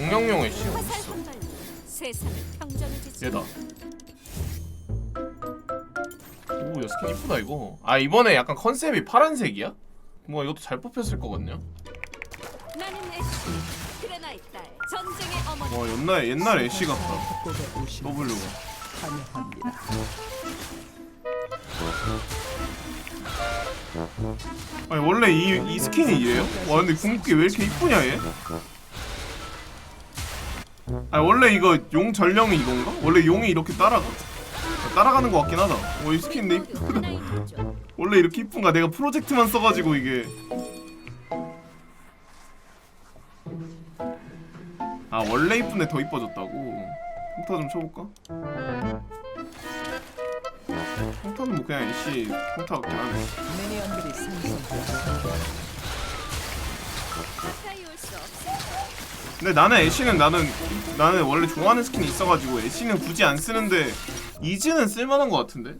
정령용 애쉬 화살 어딨어 한 발로 세상을 평정해주지. 얘다 오야 스킨 이쁘다 이거 아 이번에 약간 컨셉이 파란색이야? 뭐 이것도 잘 뽑혔을 거거든요 나는 애쉬 그레나이 딸 전쟁의 어머니. 와 옛날 옛날 애쉬 같다 오신 W가 환영합니다. 아니 원래 이, 이 스킨이 이래요? 와 근데 궁극기 왜 이렇게 이쁘냐 얘? 아니 원래 이거 용 전령이 이건가? 원래 용이 이렇게 따라가? 따라가는 것 같긴 하다 와이 스킨 내 도조. 원래 이렇게 이쁜가? 내가 프로젝트만 써가지고 이게 아 원래 이쁜데 더 이뻐졌다고? 평타 좀 쳐볼까? 평타는 뭐 그냥 이씨 평타 같긴 근데 나는 애쉬는 나는 나는 원래 좋아하는 스킨이 있어가지고 애쉬는 굳이 안 쓰는데 이즈는 쓸만한 것 같은데